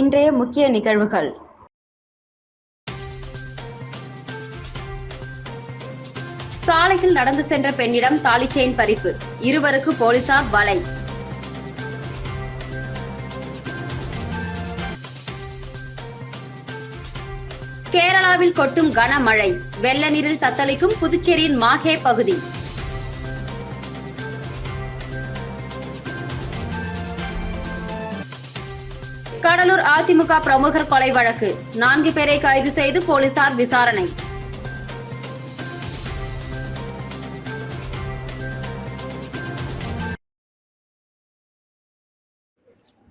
இன்றைய முக்கிய நிகழ்வுகள். சாலையில் நடந்து சென்ற பெண்ணிடம் தாலி செயின் பறிப்பு. இருவருக்கு போலீசார் வலை. கேரளாவில் கொட்டும் கனமழை. வெள்ள நீரில் தத்தளிக்கும் புதுச்சேரியின் மாஹே பகுதி. கடலூர் அதிமுக பிரமுகர் கொலை வழக்கு. நான்கு பேரை கைது செய்து போலீசார் விசாரணை.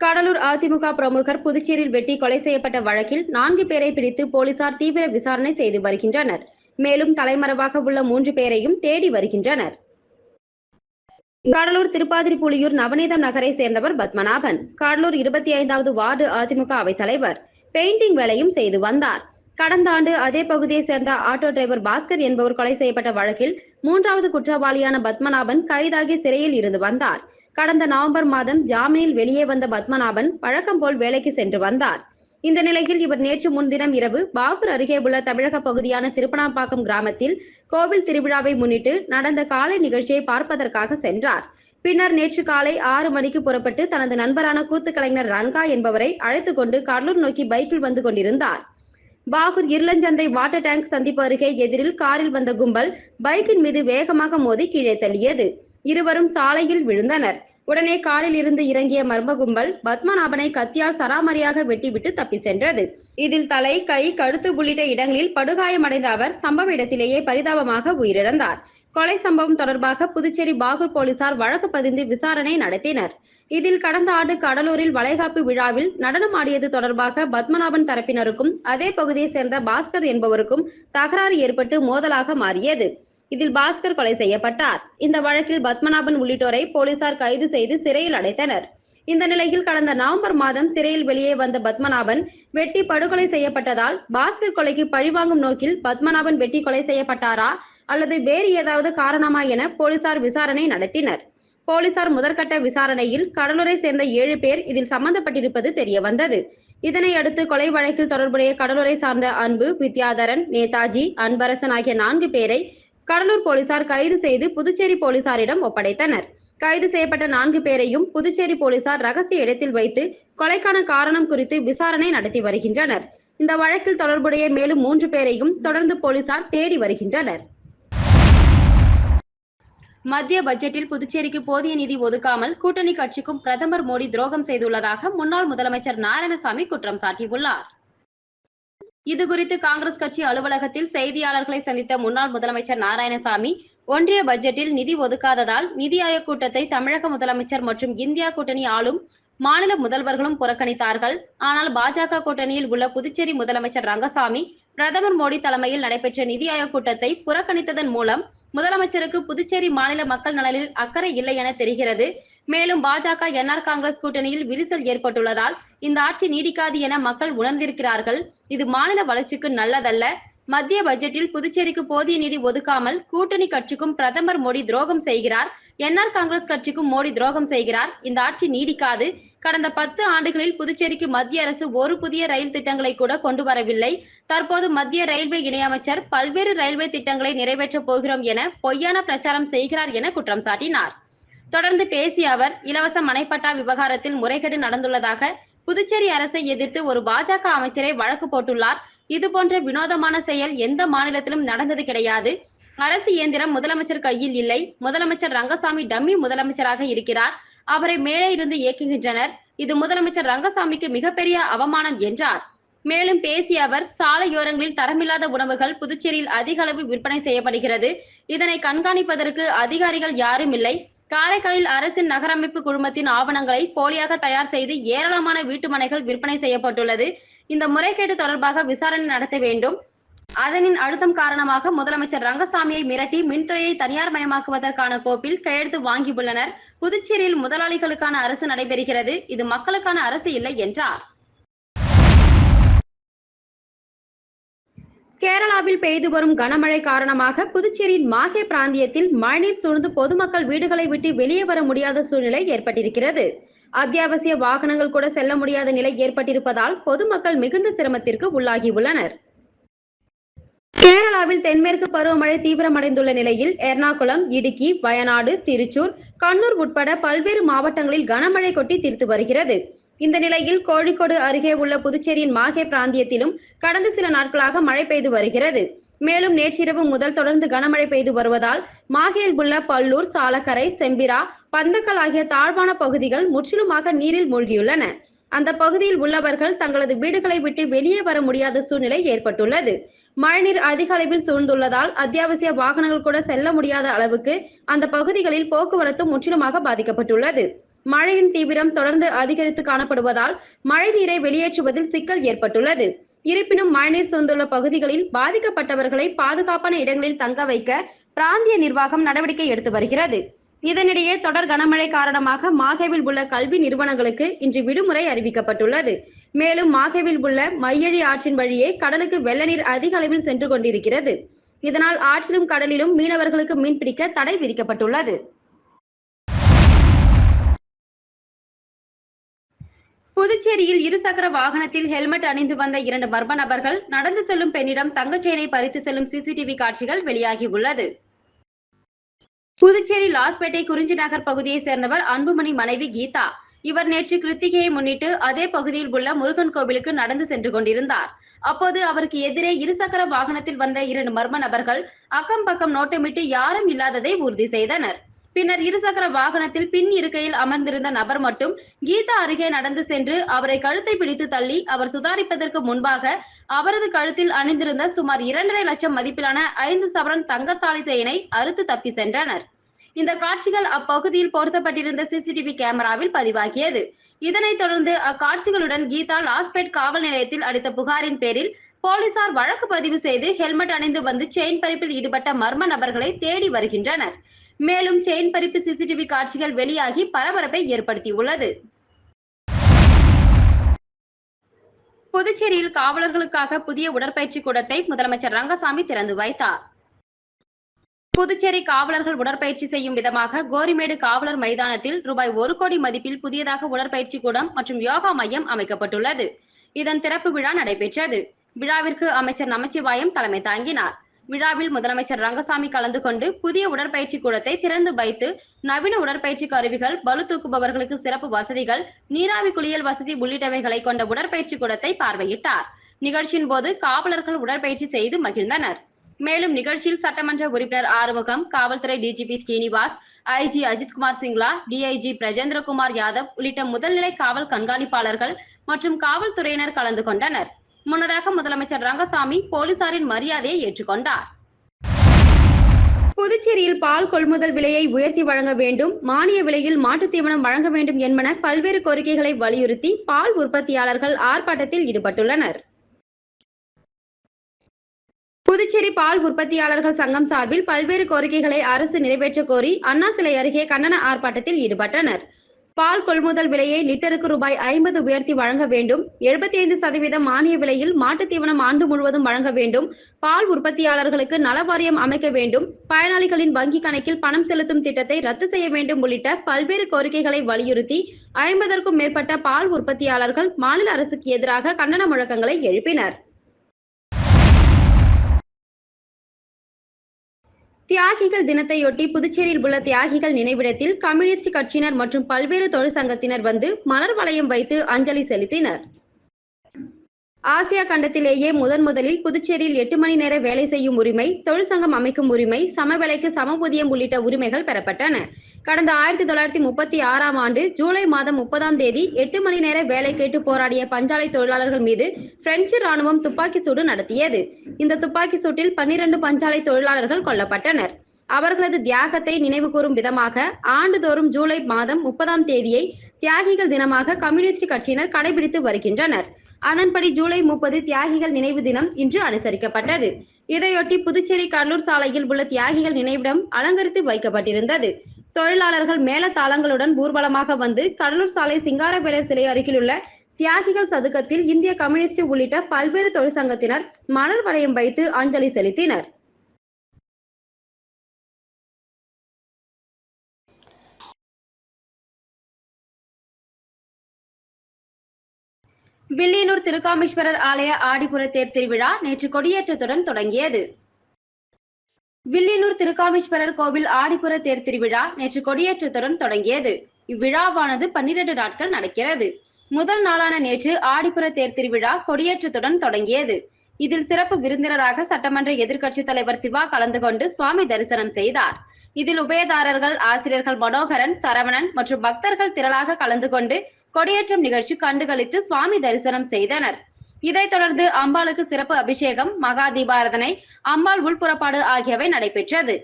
கடலூர் அதிமுக பிரமுகர் புதுச்சேரியில் வெட்டி கொலை செய்யப்பட்ட வழக்கில் நான்கு பேரை பிடித்து போலீசார் தீவிர விசாரணை செய்து வருகின்றனர். மேலும் தலைமறைவாக உள்ள மூன்று பேரையும் தேடி வருகின்றனர். கடலூர் திருப்பாதிரிப்புலியூர் நவநீதம் நகரை சேர்ந்தவர் பத்மநாபன். கடலூர் இருபத்தி ஐந்தாவது வார்டு அதிமுக அவை தலைவர். பெயிண்டிங் வேலையும் செய்து வந்தார். கடந்த ஆண்டு அதே பகுதியை சேர்ந்த ஆட்டோ டிரைவர் பாஸ்கர் என்பவர் கொலை செய்யப்பட்ட வழக்கில் மூன்றாவது குற்றவாளியான பத்மநாபன் கைதாகி சிறையில் இருந்து வந்தார். கடந்த நவம்பர் மாதம் ஜாமீனில் வெளியே வந்த பத்மநாபன் வழக்கம் போல் வேலைக்கு சென்று வந்தார். இந்த நிலையில் இவர் நேற்று முன்தினம் இரவு பாகூர் அருகே உள்ள தமிழக பகுதியான திருப்பணாம்பாக்கம் கிராமத்தில் கோவில் திருவிழாவை முன்னிட்டு நடந்த காலை நிகழ்ச்சியை பார்ப்பதற்காக சென்றார். பின்னர் நேற்று காலை ஆறு மணிக்கு புறப்பட்டு தனது நண்பரான கூத்து கலைஞர் ரன்கா என்பவரை அழைத்து கொண்டு கடலூர் நோக்கி பைக்கில் வந்து கொண்டிருந்தார். பாகூர் இருளஞ்சந்தை வாட்டர் டேங்க் சந்திப்பு அருகே எதிரில் காரில் வந்த கும்பல் பைக்கின் மீது வேகமாக மோதி கீழே தள்ளியது. இருவரும் சாலையில் விழுந்தனர். உடனே காரில் இருந்து இறங்கிய மர்ம கும்பல் பத்மநாபனை கத்தியால் சராமரியாக வெட்டிவிட்டு தப்பி சென்றது. இதில் தலை கை கழுத்து உள்ளிட்ட இடங்களில் படுகாயமடைந்த அவர் சம்பவ இடத்திலேயே பரிதாபமாக உயிரிழந்தார். கொலை சம்பவம் தொடர்பாக புதுச்சேரி பாகூர் போலீசார் வழக்கு பதிந்து விசாரணை நடத்தினர். இதில் கடந்த ஆண்டு கடலூரில் வளைகாப்பு விழாவில் நடனமாடியது தொடர்பாக பத்மநாபன் தரப்பினருக்கும் அதே பகுதியை சேர்ந்த பாஸ்கர் என்பவருக்கும் தகராறு ஏற்பட்டு மோதலாக மாறியது. இதில் பாஸ்கர் கொலை செய்யப்பட்டார். இந்த வழக்கில் பத்மநாபன் உள்ளிட்டோரை போலீசார் கைது செய்து சிறையில் அடைத்தனர். இந்த நிலையில் கடந்த நவம்பர் மாதம் சிறையில் வெளியே வந்த பத்மநாபன் வெட்டி படுகொலை செய்யப்பட்டதால் பாஸ்கர் கொலைக்கு பழிவாங்கும் நோக்கில் பத்மநாபன் வெட்டி கொலை செய்யப்பட்டாரா அல்லது வேறு ஏதாவது காரணமா என போலீசார் விசாரணை நடத்தினர். போலீசார் முதற்கட்ட விசாரணையில் கடலூரை சேர்ந்த ஏழு பேர் இதில் சம்பந்தப்பட்டிருப்பது தெரிய வந்தது இதனை அடுத்து கொலை வழக்கில் தொடர்புடைய கடலூரை சார்ந்த அன்பு வித்யாதரன் நேதாஜி அன்பரசன் ஆகிய நான்கு பேரை கடலூர் போலீசார் கைது செய்து புதுச்சேரி போலீசாரிடம் ஒப்படைத்தனர். கைது செய்யப்பட்ட நான்கு பேரையும் புதுச்சேரி போலீசார் ரகசிய இடத்தில் வைத்து கொலைக்கான காரணம் குறித்து விசாரணை நடத்தி வருகின்றனர். இந்த வழக்கில் தொடர்புடைய மேலும் மூன்று பேரையும் தொடர்ந்து போலீசார் தேடி வருகின்றனர். மத்திய பட்ஜெட்டில் புதுச்சேரிக்கு போதிய நிதி ஒதுக்காமல் கூட்டணி கட்சிக்கும் பிரதமர் மோடி துரோகம் செய்துள்ளதாக முன்னாள் முதலமைச்சர் நாராயணசாமி குற்றம் சாட்டியுள்ளார். இது குறித்து காங்கிரஸ் கட்சி அலுவலகத்தில் செய்தியாளர்களை சந்தித்த முன்னாள் முதலமைச்சர் நாராயணசாமி ஒன்றிய பட்ஜெட்டில் நிதி ஒதுக்காததால் நிதி ஆயோக் கூட்டத்தை தமிழக முதலமைச்சர் மற்றும் இந்தியா கூட்டணி ஆளும் மாநில முதல்வர்களும் புறக்கணித்தார்கள். ஆனால் பாஜக கூட்டணியில் உள்ள புதுச்சேரி முதலமைச்சர் ரங்கசாமி பிரதமர் மோடி தலைமையில் நடைபெற்ற நிதி ஆயோக் கூட்டத்தை புறக்கணித்ததன் மூலம் முதலமைச்சருக்கு புதுச்சேரி மாநில மக்கள் நலனில் அக்கறை இல்லை என தெரிகிறது. மேலும் பாஜக என்ஆர் காங்கிரஸ் கூட்டணியில் விரிசல் ஏற்பட்டுள்ளதால் இந்த ஆட்சி நீடிக்காது என மக்கள் உணர்ந்திருக்கிறார்கள். இது மாநில வளர்ச்சிக்கு நல்லதல்ல. மத்திய பட்ஜெட்டில் புதுச்சேரிக்கு போதிய நிதி ஒதுக்காமல் கூட்டணி கட்சிக்கும் பிரதமர் மோடி துரோகம் செய்கிறார். என்ஆர் காங்கிரஸ் கட்சிக்கும் மோடி துரோகம் செய்கிறார். இந்த ஆட்சி நீடிக்காது. கடந்த பத்து ஆண்டுகளில் புதுச்சேரிக்கு மத்திய அரசு ஒரு புதிய ரயில் திட்டங்களை கூட கொண்டு வரவில்லை. தற்போது மத்திய ரயில்வே இணையமைச்சர் பல்வேறு ரயில்வே திட்டங்களை நிறைவேற்றப் போகிறோம் என பொய்யான பிரச்சாரம் செய்கிறார் என குற்றம் சாட்டினார். தொடர்ந்து பேசிய அவர் இலவச மனைப்பட்டா விவகாரத்தில் முறைகேடு நடந்துள்ளதாக புதுச்சேரி அரசை எதிர்த்து ஒரு பாஜக அமைச்சரை வழக்கு போட்டுள்ளார். இது போன்ற வினோதமான செயல் எந்த மாநிலத்திலும் நடந்தது கிடையாது. அரசு இயந்திரம் முதலமைச்சர் கையில் இல்லை. முதலமைச்சர் ரங்கசாமி டம்மி முதலமைச்சராக இருக்கிறார். அவரை மேலே இருந்து இயக்குகின்றனர். இது முதலமைச்சர் ரங்கசாமிக்கு மிகப்பெரிய அவமானம் என்றார். மேலும் பேசிய அவர் சாலையோரங்களில் தரமில்லாத உணவுகள் புதுச்சேரியில் அதிக அளவு விற்பனை செய்யப்படுகிறது. இதனை கண்காணிப்பதற்கு அதிகாரிகள் யாரும் இல்லை. காரைக்காலில் அரசின் நகரமைப்பு குழுமத்தின் ஆவணங்களை போலியாக தயார் செய்து ஏராளமான வீட்டுமனைகள் விற்பனை செய்யப்பட்டுள்ளது. இந்த முறைகேடு தொடர்பாக விசாரணை நடத்த வேண்டும். அதனின் அழுத்தம் காரணமாக முதலமைச்சர் ரங்கசாமியை மிரட்டி மின்துறையை தனியார் மயமாக்குவதற்கான கோப்பில் கையெழுத்து வாங்கியுள்ளனர். புதுச்சேரியில் முதலாளிகளுக்கான அரசு நடைபெறுகிறது. இது மக்களுக்கான அரசு இல்லை என்றார். கேரளாவில் பெய்து வரும் கனமழை காரணமாக புதுச்சேரியின் மாகே பிராந்தியத்தில் மழைநீர் சூழ்ந்து பொதுமக்கள் வீடுகளை விட்டு வெளியே வர முடியாத சூழ்நிலை ஏற்பட்டிருக்கிறது. அத்தியாவசிய வாகனங்கள் கூட செல்ல முடியாத நிலை ஏற்பட்டிருப்பதால் பொதுமக்கள் மிகுந்த சிரமத்திற்கு உள்ளாகியுள்ளனர். கேரளாவில் தென்மேற்கு பருவமழை தீவிரமடைந்துள்ள நிலையில் எர்ணாகுளம் இடுக்கி வயநாடு திருச்சூர் கண்ணூர் உட்பட பல்வேறு மாவட்டங்களில் கனமழை கொட்டி தீர்த்து வருகிறது. இந்த நிலையில் கோழிக்கோடு அருகே உள்ள புதுச்சேரியின் மாஹே பிராந்தியத்திலும் கடந்த சில நாட்களாக மழை பெய்து வருகிறது. மேலும் நேற்றிரவு முதல் தொடர்ந்து கனமழை பெய்து வருவதால் மாகேயில் உள்ள பல்லூர் சாலக்கரை செம்பிரா பந்தக்கல் ஆகிய தாழ்வான பகுதிகள் முற்றிலுமாக நீரில் மூழ்கியுள்ளன. அந்த பகுதியில் உள்ளவர்கள் தங்களது வீடுகளை விட்டு வெளியே வர முடியாத சூழ்நிலை ஏற்பட்டுள்ளது. மழைநீர் அதிக அளவில் சூழ்ந்துள்ளதால் அத்தியாவசிய வாகனங்கள் கூட செல்ல முடியாத அளவுக்கு அந்த பகுதிகளில் போக்குவரத்து முற்றிலுமாக பாதிக்கப்பட்டுள்ளது. மழையின் தீவிரம் தொடர்ந்து அதிகரித்து காணப்படுவதால் மழை நீரை வெளியேற்றுவதில் சிக்கல் ஏற்பட்டுள்ளது. இருப்பினும் மழைநீர் சூழ்ந்துள்ள பகுதிகளில் பாதிக்கப்பட்டவர்களை பாதுகாப்பான இடங்களில் தங்க வைக்க பிராந்திய நிர்வாகம் நடவடிக்கை எடுத்து வருகிறது. இதனிடையே தொடர் கனமழை காரணமாக மாகேவில் உள்ள கல்வி நிறுவனங்களுக்கு இன்று விடுமுறை அறிவிக்கப்பட்டுள்ளது. மேலும் மாகேவில் உள்ள மையழி ஆற்றின் வழியே கடலுக்கு வெள்ள நீர் அதிக அளவில் சென்று கொண்டிருக்கிறது. இதனால் ஆற்றிலும் கடலிலும் மீனவர்களுக்கு மீன்பிடிக்க தடை விதிக்கப்பட்டுள்ளது. புதுச்சேரியில் இருசக்கர வாகனத்தில் ஹெல்மெட் அணிந்து வந்த இரண்டு மர்ம நபர்கள் நடந்து செல்லும் பெண்ணிடம் தங்கச்செயினை பறித்து செல்லும் சிசிடிவி காட்சிகள் வெளியாகி உள்ளது புதுச்சேரி லாஸ்பேட்டை குறிஞ்சி நகர் பகுதியைச் சேர்ந்தவர் அன்புமணி மனைவி கீதா. இவர் நேற்று கிருத்திகையை முன்னிட்டு அதே பகுதியில் உள்ள முருகன் கோவிலுக்கு நடந்து சென்று கொண்டிருந்தார். அப்போது அவருக்கு எதிரே இருசக்கர வாகனத்தில் வந்த இரண்டு மர்ம நபர்கள் அக்கம் பக்கம் நோட்டமிட்டு யாரும் இல்லாததை உறுதி செய்தனர். பின்னர் இருசக்கர வாகனத்தில் பின் இருக்கையில் அமர்ந்திருந்த நபர் மட்டும் கீதா அருகே நடந்து சென்று அவரை கழுத்தை பிடித்து தள்ளி அவர் சுதாரிப்பதற்கு முன்பாக அவரது கழுத்தில் அணிந்திருந்த சுமார் இரண்டரை லட்சம் மதிப்பிலான ஐந்து சவரன் தங்கத்தாளிசையினை அறுத்து தப்பி சென்றனர். இந்த காட்சிகள் அப்பகுதியில் பொருத்தப்பட்டிருந்த சிசிடிவி கேமராவில் பதிவாகியது. இதனைத் தொடர்ந்து அக்காட்சிகளுடன் கீதா லாஸ்பேட் காவல் நிலையத்தில் அளித்த புகாரின் பேரில் போலீசார் வழக்கு பதிவு செய்து ஹெல்மெட் அணிந்து வந்து செயின் பறிப்பில் ஈடுபட்ட மர்ம நபர்களை தேடி வருகின்றனர். மேலும் செயின் பறிப்பு சிசிடிவி காட்சிகள் வெளியாகி பரபரப்பை ஏற்படுத்தியுள்ளது. புதுச்சேரியில் காவலர்களுக்காக புதிய உடற்பயிற்சி கூடத்தை முதலமைச்சர் ரங்கசாமி திறந்து வைத்தார். புதுச்சேரி காவலர்கள் உடற்பயிற்சி செய்யும் விதமாக கோரிமேடு காவலர் மைதானத்தில் ரூபாய் ஒரு கோடி மதிப்பில் புதியதாக உடற்பயிற்சி கூடம் மற்றும் யோகா மையம் அமைக்கப்பட்டுள்ளது. இதன் திறப்பு விழா நடைபெற்றது. விழாவிற்கு அமைச்சர் நமச்சிவாயம் தலைமை தாங்கினார். விழாவில் முதலமைச்சர் ரங்கசாமி கலந்து கொண்டு புதிய உடற்பயிற்சி கூடத்தை திறந்து வைத்து நவீன உடற்பயிற்சி கருவிகள் பலு தூக்குபவர்களுக்கு சிறப்பு வசதிகள் நீராவி குளியல் வசதி உள்ளிட்டவைகளை கொண்ட உடற்பயிற்சி கூடத்தை பார்வையிட்டார். நிகழ்ச்சியின் போது காவலர்கள் உடற்பயிற்சி செய்து மகிழ்ந்தனர். மேலும் நிகழ்ச்சியில் சட்டமன்ற உறுப்பினர் ஆறுமுகம் காவல்துறை DGP Srinivas IG Ajithkumar Singla DIG Brajendrakumar Yadav உள்ளிட்ட முதல்நிலை காவல் கண்காணிப்பாளர்கள் மற்றும் காவல்துறையினர் கலந்து கொண்டனர். முன்னதாக முதலமைச்சர் ரங்கசாமி போலீசாரின் மரியாதையை ஏற்றுக்கொண்டார். புதுச்சேரியில் பால் கொள்முதல் விலையை உயர்த்தி வழங்க வேண்டும் மானிய விலையில் மாட்டுத் தீவனம் வழங்க வேண்டும் என்பன பல்வேறு கோரிக்கைகளை வலியுறுத்தி பால் உற்பத்தியாளர்கள் ஆர்ப்பாட்டத்தில் ஈடுபட்டுள்ளனர். புதுச்சேரி பால் உற்பத்தியாளர்கள் சங்கம் சார்பில் பல்வேறு கோரிக்கைகளை அரசு நிறைவேற்ற கோரி அண்ணா சிலை அருகே கண்டன ஆர்ப்பாட்டத்தில் ஈடுபட்டனர். பால் கொள்முதல் விலையை லிட்டருக்கு ரூபாய் ஐம்பது உயர்த்தி வழங்க வேண்டும். எழுபத்தி ஐந்து சதவீதம் மானிய விலையில் மாட்டுத் தீவனம் ஆண்டு முழுவதும் வழங்க வேண்டும். பால் உற்பத்தியாளர்களுக்கு நல வாரியம் அமைக்க வேண்டும். பயனாளிகளின் வங்கி கணக்கில் பணம் செலுத்தும் திட்டத்தை ரத்து செய்ய வேண்டும் உள்ளிட்ட பல்வேறு கோரிக்கைகளை வலியுறுத்தி ஐம்பதற்கும் மேற்பட்ட பால் உற்பத்தியாளர்கள் மாநில அரசுக்கு எதிராக கண்டன முழக்கங்களை எழுப்பினர். தியாகிகள் தினத்தையொட்டி புதுச்சேரியில் உள்ள தியாகிகள் நினைவிடத்தில் கம்யூனிஸ்ட் கட்சியினர் மற்றும் பல்வேறு தொழிற்சங்கத்தினர் வந்து மலர் வளையம் வைத்து அஞ்சலி செலுத்தினர். ஆசியா கண்டத்திலேயே முதன் முதலில் புதுச்சேரியில் எட்டு மணி நேர வேலை செய்யும் உரிமை தொழிற்சங்கம் அமைக்கும் உரிமை சம சம ஊதியம் உள்ளிட்ட உரிமைகள் பெறப்பட்டன. கடந்த ஆயிரத்தி தொள்ளாயிரத்தி முப்பத்தி ஆறாம் ஆண்டு ஜூலை மாதம் முப்பதாம் தேதி எட்டு மணி நேர வேலை கேட்டு போராடிய பஞ்சாலை தொழிலாளர்கள் மீது பிரெஞ்சு ராணுவம் துப்பாக்கி சூடு நடத்தியது. இந்த துப்பாக்கி சூட்டில் பன்னிரண்டு பஞ்சாலை தொழிலாளர்கள் கொல்லப்பட்டனர். அவர்களது தியாகத்தை நினைவுகூரும் விதமாக ஆண்டுதோறும் ஜூலை மாதம் முப்பதாம் தேதியை தியாகிகள் தினமாக கம்யூனிஸ்ட் கட்சியினர் கடைபிடித்து வருகின்றனர். அதன்படி ஜூலை முப்பது தியாகிகள் நினைவு தினம் இன்று அனுசரிக்கப்பட்டது. இதையொட்டி புதுச்சேரி கடலூர் சாலையில் உள்ள தியாகிகள் நினைவிடம் அலங்கரித்து வைக்கப்பட்டிருந்தது. தொழிலாளர்கள் மேளதாளங்களுடன் ஊர்வலமாக வந்து கடலூர் சாலை சிங்காரவேலர் சிலை அருகிலுள்ள தியாகிகள் சதுக்கத்தில் இந்திய கம்யூனிஸ்ட் உள்ளிட்ட பல்வேறு தொழிற்சங்கத்தினர் மலர் வளையம் வைத்து அஞ்சலி செலுத்தினர். வில்லியனூர் திருக்காமீஸ்வரர் ஆலய ஆடிப்புற தேர் திருவிழா நேற்று கொடியேற்றத்துடன் தொடங்கியது. வில்லியனூர் திருக்காமீஸ்வரர் கோவில் ஆடிப்புற தேர் திருவிழா நேற்று கொடியேற்றத்துடன் தொடங்கியது. இவ்விழாவானது பன்னிரண்டு நாட்கள் நடக்கிறது. முதல் நாளான நேற்று ஆடிப்புற தேர் திருவிழா கொடியேற்றத்துடன் தொடங்கியது. இதில் சிறப்பு விருந்தினராக சட்டமன்ற எதிர்க்கட்சித் தலைவர் சிவா கலந்து கொண்டு சுவாமி தரிசனம் செய்தார். இதில் உபயதாரர்கள் ஆசிரியர்கள் மனோகரன் சரவணன் மற்றும் பக்தர்கள் திரளாக கலந்து கொண்டு கொடியேற்றம் நிகழ்ச்சி கண்டுகளித்து சுவாமி தரிசனம் செய்தனர். இதைத் தொடர்ந்து அம்பாளுக்கு சிறப்பு அபிஷேகம் மகா தீபாரதனை அம்பாள் உள்புறப்பாடு ஆகியவை நடைபெற்றது.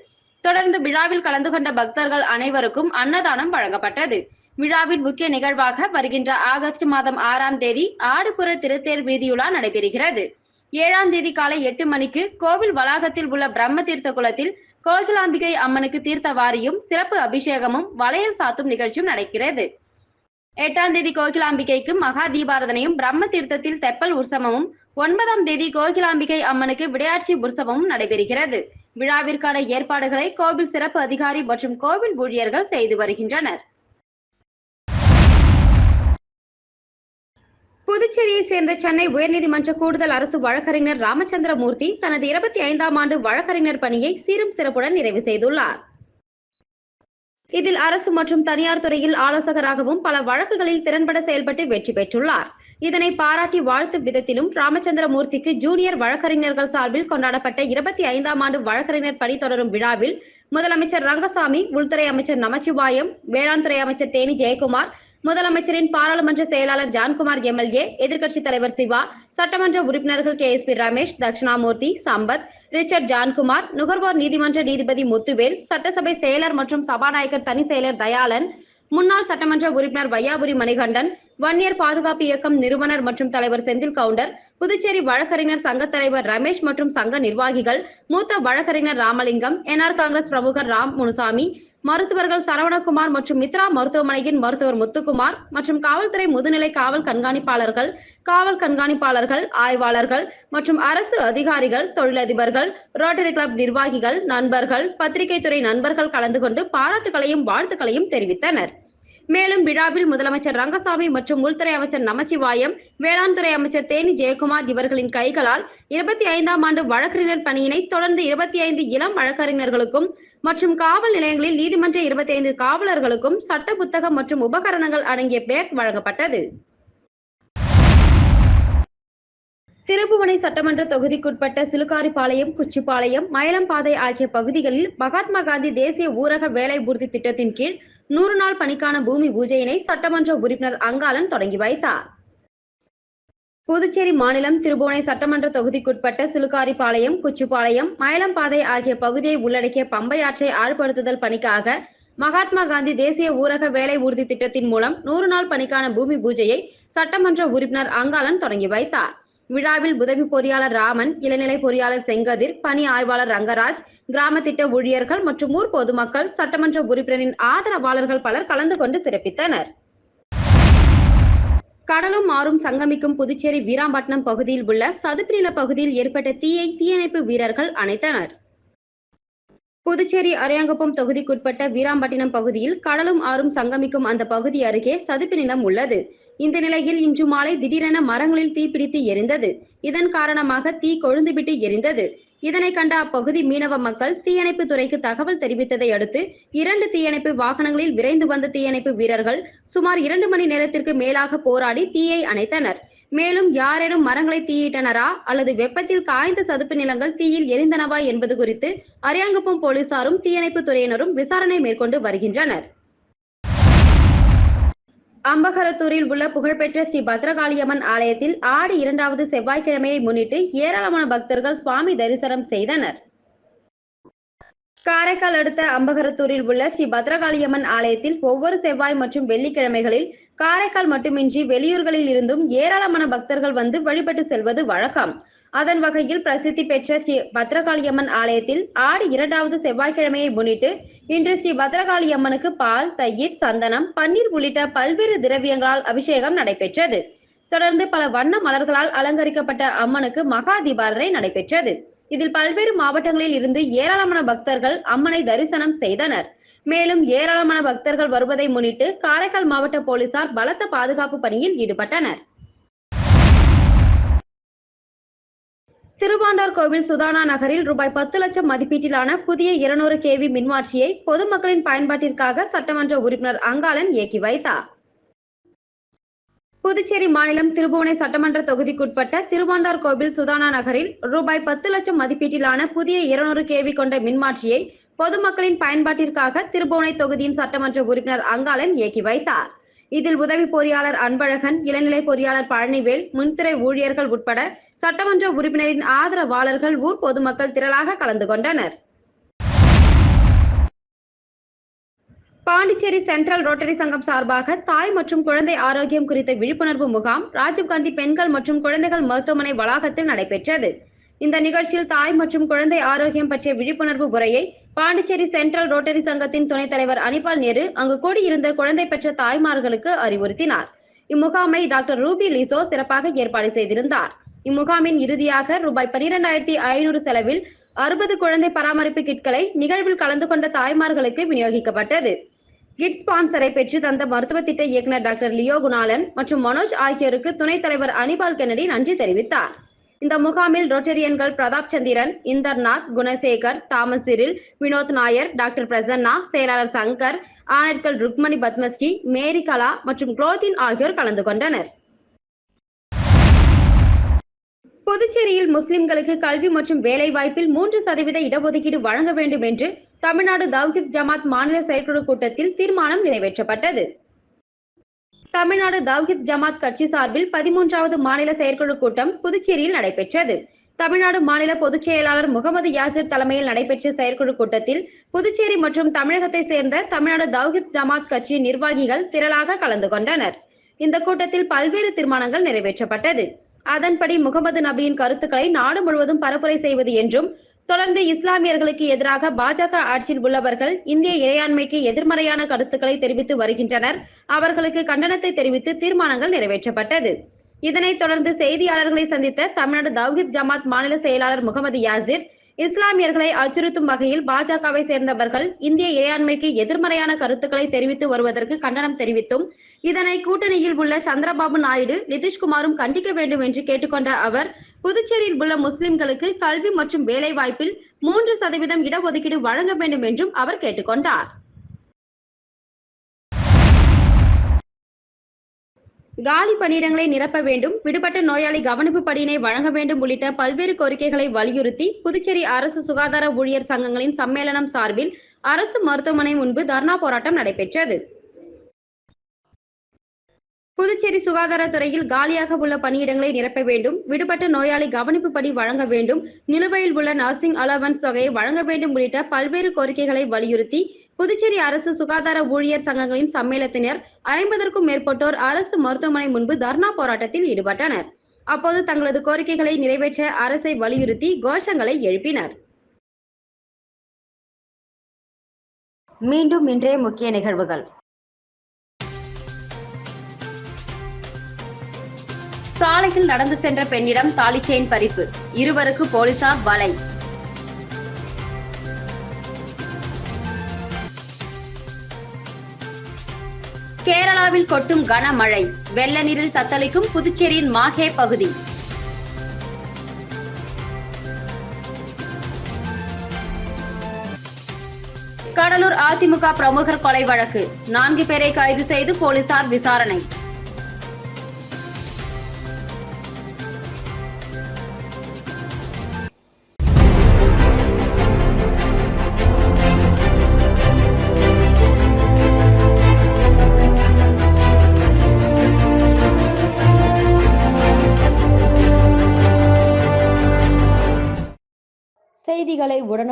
தொடர்ந்து விழாவில் கலந்து கொண்ட பக்தர்கள் அனைவருக்கும் அன்னதானம் வழங்கப்பட்டது. விழாவின் முக்கிய நிகழ்வாக வருகின்ற ஆகஸ்ட் மாதம் ஆறாம் தேதி ஆடுபுற திருத்தேர் வீதியுலா நடைபெறுகிறது. ஏழாம் தேதி காலை எட்டு மணிக்கு கோவில் வளாகத்தில் உள்ள பிரம்ம தீர்த்த குளத்தில் கோகிலாம்பிகை அம்மனுக்கு தீர்த்த வாரியும் சிறப்பு அபிஷேகமும் வளையல் சாத்தும் நிகழ்ச்சியும் நடக்கிறது. எட்டாம் தேதி கோகிலாம்பிகைக்கு மகா தீபாரதனையும் பிரம்ம தீர்த்தத்தில் தெப்பல் உற்சவமும் ஒன்பதாம் தேதி கோகிலாம்பிகை அம்மனுக்கு விடையாட்சி உற்சவமும் நடைபெறுகிறது. விழாவிற்கான ஏற்பாடுகளை கோவில் சிறப்பு அதிகாரி மற்றும் கோவில் ஊழியர்கள் செய்து வருகின்றனர். புதுச்சேரியை சேர்ந்த சென்னை உயர்நீதிமன்ற கூடுதல் அரசு வழக்கறிஞர் ராமச்சந்திரமூர்த்தி தனது இருபத்தி ஐந்தாம் ஆண்டு வழக்கறிஞர் பணியை சீரும் சிறப்புடன் நிறைவு செய்துள்ளார். இதில் அரசு மற்றும் தனியார் துறையில் ஆலோசகராகவும் பல வழக்குகளில் திறன்பட செயல்பட்டு வெற்றி பெற்றுள்ளார். இதனை பாராட்டி வாழ்த்தும் விதத்திலும் ராமச்சந்திரமூர்த்திக்கு ஜூனியர் வழக்கறிஞர்கள் சார்பில் கொண்டாடப்பட்ட இருபத்தி ஐந்தாம் ஆண்டு வழக்கறிஞர் பணி தொடரும் விழாவில் முதலமைச்சர் ரங்கசாமி உள்துறை அமைச்சர் நமச்சிவாயம் வேளாண் துறை அமைச்சர் தேனி ஜெயக்குமார் முதலமைச்சரின் பாராளுமன்ற செயலாளர் ஜான்குமார் எம்எல்ஏ எதிர்க்கட்சித் தலைவர் சிவா சட்டமன்ற உறுப்பினர்கள் K S P Ramesh Dakshinamoorthy Sampath Richard Johnkumar நுகர்வோர் நீதிமன்ற நீதிபதி முத்துவேல் சட்டசபை செயலர் மற்றும் சபாநாயகர் தனி செயலர் தயாளன் முன்னாள் சட்டமன்ற உறுப்பினர் வையாபுரி மணிகண்டன் வன்னியர் பாதுகாப்பு இயக்கம் நிறுவனர் மற்றும் தலைவர் செந்தில் கவுண்டர் புதுச்சேரி வழக்கறிஞர் சங்க தலைவர் ரமேஷ் மற்றும் சங்க நிர்வாகிகள் மூத்த வழக்கறிஞர் ராமலிங்கம் என்ஆர் காங்கிரஸ் பிரமுகர் ராம் முனுசாமி மருத்துவர்கள் சரவணகுமார் மற்றும் மித்ரா மருத்துவமனையின் மருத்துவர் முத்துக்குமார் மற்றும் காவல்துறை முதுநிலை காவல் கண்காணிப்பாளர்கள் காவல் கண்காணிப்பாளர்கள் ஆய்வாளர்கள் மற்றும் அரசு அதிகாரிகள் தொழிலதிபர்கள் ரோட்டரி கிளப் நிர்வாகிகள் நண்பர்கள் பத்திரிகை துறை நண்பர்கள் கலந்து கொண்டு பாராட்டுகளையும் வாழ்த்துக்களையும் தெரிவித்தனர். மேலும் விழாவில் முதலமைச்சர் ரங்கசாமி மற்றும் உள்துறை அமைச்சர் நமச்சிவாயம் வேளாண் துறை அமைச்சர் தேனி ஜெயக்குமார் இவர்களின் கைகளால் இருபத்தி ஐந்தாம் ஆண்டு வழக்கறிஞர் பணியினை தொடர்ந்து இருபத்தி ஐந்து இளம் வழக்கறிஞர்களுக்கும் மற்றும் காவல் நிலையங்களில் நீதிமன்ற இருபத்தி ஐந்து காவலர்களுக்கும் சட்ட புத்தகம் மற்றும் உபகரணங்கள் அடங்கிய பேக் வழங்கப்பட்டது. திருபுவனை சட்டமன்ற தொகுதிக்குட்பட்ட சிலுக்காரிப்பாளையம் குச்சிப்பாளையம் மயிலம்பாதை ஆகிய பகுதிகளில் மகாத்மா காந்தி தேசிய ஊரக வேலை உறுதி திட்டத்தின் கீழ் நூறு நாள் பணிக்கான பூமி பூஜையினை சட்டமன்ற உறுப்பினர் அங்காளன் தொடங்கி வைத்தார். புதுச்சேரி மாநிலம் திருபுவனை சட்டமன்ற தொகுதிக்குட்பட்ட சிலுக்காரிப்பாளையம் குச்சிப்பாளையம் மயிலம்பாதை ஆகிய பகுதியை உள்ளடக்கிய பம்பை ஆற்றை ஆழ்படுத்துதல் பணிக்காக மகாத்மா காந்தி தேசிய ஊரக வேலை உறுதி திட்டத்தின் மூலம் நூறு நாள் பணிக்கான பூமி பூஜையை சட்டமன்ற உறுப்பினர் அங்காளன் தொடங்கி வைத்தார். விழாவில் உதவி பொறியாளர் ராமன் இளநிலை பொறியாளர் செங்கதிர் பணி ஆய்வாளர் ரங்கராஜ் கிராம திட்ட ஊழியர்கள் மற்றும் ஊர் பொதுமக்கள் சட்டமன்ற உறுப்பினரின் ஆதரவாளர்கள் பலர் கலந்து கொண்டு சிறப்பித்தனர். கடலும் ஆறும் சங்கமிக்கும் புதுச்சேரி வீராம்பட்டினம் பகுதியில் உள்ள சதுப்புநில பகுதியில் ஏற்பட்ட தீயை தீயணைப்பு வீரர்கள் அணைத்தனர். புதுச்சேரி அரியாங்குப்பம் தொகுதிக்குட்பட்ட வீராம்பட்டினம் பகுதியில் கடலும் ஆறும் சங்கமிக்கும் அந்த பகுதி அருகே சதுப்பு நிலம் உள்ளது. இந்த நிலையில் இன்று மாலை திடீரென மரங்களில் தீப்பிடித்து எரிந்தது. இதன் காரணமாக தீ கொழுந்துவிட்டு எரிந்தது. இதனை கண்ட அப்பகுதி மீனவ மக்கள் தீயணைப்பு துறைக்கு தகவல் தெரிவித்ததை அடுத்து இரண்டு தீயணைப்பு வாகனங்களில் விரைந்து வந்த தீயணைப்பு வீரர்கள் சுமார் இரண்டு மணி நேரத்திற்கு மேலாக போராடி தீயை அணைத்தனர். மேலும் யாரேனும் மரங்களை தீயிட்டனரா அல்லது வெப்பத்தில் காய்ந்த சதுப்பு நிலங்கள் தீயில் எரிந்தனவா என்பது குறித்து அரியாங்குப்பம் போலீசாரும் தீயணைப்பு துறையினரும் விசாரணை மேற்கொண்டு வருகின்றனர். அம்பகரத்தூரில் உள்ள புகழ்பெற்ற ஸ்ரீ பத்ரகாளியம்மன் ஆலயத்தில் ஆடி இரண்டாவது செவ்வாய்க்கிழமையை முன்னிட்டு ஏராளமான பக்தர்கள் சுவாமி தரிசனம் செய்தனர். காரைக்கால் அடுத்த அம்பகரத்தூரில் உள்ள ஸ்ரீ பத்ரகாளியம்மன் ஆலயத்தில் ஒவ்வொரு செவ்வாய் மற்றும் வெள்ளிக்கிழமைகளில் காரைக்கால் மட்டுமின்றி வெளியூர்களில் இருந்தும் ஏராளமான பக்தர்கள் வந்து வழிபட்டு செல்வது வழக்கம். அதன் வகையில் பிரசித்தி பெற்ற ஸ்ரீ பத்ரகாளியம்மன் ஆலயத்தில் ஆடி இரண்டாவது செவ்வாய்க்கிழமையை முன்னிட்டு இன்று ஸ்ரீ பத்ரகாளி அம்மனுக்கு பால் தயிர் சந்தனம் பன்னீர் உள்ளிட்ட பல்வேறு திரவியங்களால் அபிஷேகம் நடைபெற்றது. தொடர்ந்து பல வண்ண மலர்களால் அலங்கரிக்கப்பட்ட அம்மனுக்கு மகா தீபாரதனை நடைபெற்றது. இதில் பல்வேறு மாவட்டங்களில் இருந்து ஏராளமான பக்தர்கள் அம்மனை தரிசனம் செய்தனர். மேலும் ஏராளமான பக்தர்கள் வருவதை முன்னிட்டு காரைக்கால் மாவட்ட போலீசார் பலத்த பாதுகாப்பு பணியில் ஈடுபட்டனர். திருவாண்டார் கோவில் சுதானா நகரில் ரூபாய் பத்து லட்சம் மதிப்பீட்டிலான புதிய இருநூறு கேவி மின்மாற்றியை பொதுமக்களின் பயன்பாட்டிற்காக சட்டமன்ற உறுப்பினர் அங்காளன் இயக்கி வைத்தார். புதுச்சேரி மாநிலம் திருபுவனை சட்டமன்ற தொகுதிக்குட்பட்ட திருவாண்டார் கோவில் சுதானா நகரில் ரூபாய் பத்து லட்சம் மதிப்பீட்டிலான புதிய இருநூறு கேவி கொண்ட மின்மாற்றியை பொதுமக்களின் பயன்பாட்டிற்காக திருபுவனை தொகுதியின் சட்டமன்ற உறுப்பினர் அங்காளன் இயக்கி வைத்தார். இதில் உதவி பொறியாளர் அன்பழகன் இளநிலை பொறியாளர் பழனிவேல் மின்துறை ஊழியர்கள் உட்பட சட்டமன்ற உறுப்பினரின் ஆதரவாளர்கள் ஊர் பொதுமக்கள் திரளாக கலந்து கொண்டனர். பாண்டிச்சேரி சென்ட்ரல் ரோட்டரி சங்கம் சார்பாக தாய் மற்றும் குழந்தை ஆரோக்கியம் குறித்த விழிப்புணர்வு முகாம் ராஜீவ்காந்தி பெண்கள் மற்றும் குழந்தைகள் மருத்துவமனை வளாகத்தில் நடைபெற்றது. இந்த நிகழ்ச்சியில் தாய் மற்றும் குழந்தை ஆரோக்கியம் பற்றிய விழிப்புணர்வு உரையை பாண்டிச்சேரி சென்ட்ரல் ரோட்டரி சங்கத்தின் துணைத் தலைவர் அனிபால் நேரு அங்கு கூடியிருந்த குழந்தை பெற்ற தாய்மார்களுக்கு அறிவுறுத்தினார். இம்முகாமை டாக்டர் ரூபி லிசோ சிறப்பாக ஏற்பாடு செய்திருந்தார். இம்முகாமின் இறுதியாக ரூபாய் பனிரெண்டாயிரத்தி ஐநூறு செலவில் அறுபது குழந்தை பராமரிப்பு கிட்களை நிகழ்வில் கலந்து கொண்ட தாய்மார்களுக்கு விநியோகிக்கப்பட்டது. கிட் ஸ்பான்சரை பெற்று தந்த மருத்துவ திட்ட இயக்குனர் டாக்டர் லியோ குணாலன் மற்றும் மனோஜ் ஆகியோருக்கு துணைத் தலைவர் அனிபால் கென்னடி நன்றி தெரிவித்தார். இந்த முகாமில் ரொட்டரியன்கள் Prathap Chandran Indernath Gunasekar Thomas Cyril Vinod Nair doctor Prasanna செயலாளர் சங்கர் ஆனட்கள் ருக்மணி பத்மஸ்ரீ மேரி கலா மற்றும் குளோதின் ஆகியோர் கலந்து கொண்டனர். புதுச்சேரியில் முஸ்லிம்களுக்கு கல்வி மற்றும் வேலை வாய்ப்பில் மூன்று சதவீத இடஒதுக்கீடு வழங்க வேண்டும் என்று தமிழ்நாடு தவ்ஹித் ஜமாத் மாநில செயற்குழு கூட்டத்தில் தீர்மானம் நிறைவேற்றப்பட்டது. தமிழ்நாடு தவ்ஹித் ஜமாத் கட்சி சார்பில் பதிமூன்றாவது மாநில செயற்குழு கூட்டம் புதுச்சேரியில் நடைபெற்றது. தமிழ்நாடு மாநில பொதுச் செயலாளர் முகமது யாசிர் தலைமையில் நடைபெற்ற செயற்குழு கூட்டத்தில் புதுச்சேரி மற்றும் தமிழகத்தை சேர்ந்த தமிழ்நாடு தவ்ஹித் ஜமாத் கட்சியின் நிர்வாகிகள் திரளாக கலந்து கொண்டனர். இந்த கூட்டத்தில் பல்வேறு தீர்மானங்கள் நிறைவேற்றப்பட்டது. அதன்படி முகமது நபியின் கருத்துக்களை நாடு முழுவதும் பரப்புரை செய்வது என்றும் தொடர்ந்து இஸ்லாமியர்களுக்கு எதிராக பாஜக ஆட்சியில் உள்ளவர்கள் இந்திய இறையாண்மைக்கு எதிர்மறையான கருத்துக்களை தெரிவித்து வருகின்றனர். அவர்களுக்கு கண்டனத்தை தெரிவித்து தீர்மானங்கள் நிறைவேற்றப்பட்டது. இதனைத் தொடர்ந்து செய்தியாளர்களை சந்தித்த தமிழ்நாடு தவ்ஹித் ஜமாத் மாநில செயலாளர் முகமது யாசிர் இஸ்லாமியர்களை அச்சுறுத்தும் வகையில் பாஜகவை சேர்ந்தவர்கள் இந்திய இறையாண்மைக்கு எதிர்மறையான கருத்துக்களை தெரிவித்து வருவதற்கு கண்டனம் தெரிவித்தும் இதனை கூட்டணியில் உள்ள சந்திரபாபு நாயுடு நிதிஷ்குமாரும் கண்டிக்க வேண்டும் என்று கேட்டுக்கொண்ட அவர் புதுச்சேரியில் உள்ள முஸ்லிம்களுக்கு கல்வி மற்றும் வேலை வாய்ப்பில் மூன்று சதவீதம் இடஒதுக்கீடு வழங்க வேண்டும் என்றும் அவர் கேட்டுக்கொண்டார். காலி பணியிடங்களை நிரப்ப வேண்டும் விடுபட்ட நோயாளி கவனிப்பு படியினை வழங்க வேண்டும் உள்ளிட்ட பல்வேறு கோரிக்கைகளை வலியுறுத்தி புதுச்சேரி அரசு சுகாதார ஊழியர் சங்கங்களின் சம்மேளனம் சார்பில் அரசு மருத்துவமனை முன்பு தர்ணா போராட்டம் நடைபெற்றது. புதுச்சேரி சுகாதாரத்துறையில் காலியாக உள்ள பணியிடங்களை நிரப்ப வேண்டும். விடுபட்ட நோயாளி கவனிப்பு படி வழங்க வேண்டும். நிலுவையில் உள்ள நர்சிங் அலவன்ஸ் தொகையை வழங்க வேண்டும் உள்ளிட்ட பல்வேறு கோரிக்கைகளை வலியுறுத்தி புதுச்சேரி அரசு சுகாதார ஊழியர் சங்கங்களின் சம்மேளத்தினர் ஐம்பதற்கும் மேற்பட்டோர் அரசு மருத்துவமனை முன்பு தர்ணா போராட்டத்தில் ஈடுபட்டனர். அப்போது தங்களது கோரிக்கைகளை நிறைவேற்ற அரசை வலியுறுத்தி கோஷங்களை எழுப்பினர். மீண்டும் இன்றைய முக்கிய நிகழ்வுகள். சாலையில் நடந்து சென்ற பெண்ணிடம் தாலி செயின் பறிப்பு. இருவருக்கு போலீசார் வலை. கேரளாவில் கொட்டும் கனமழை. வெள்ள நீரில் தத்தளிக்கும் புதுச்சேரியின் மாஹே பகுதி. கடலூர் அதிமுக பிரமுகர் கொலை வழக்கு. நான்கு பேரை கைது செய்து போலீசார் விசாரணை.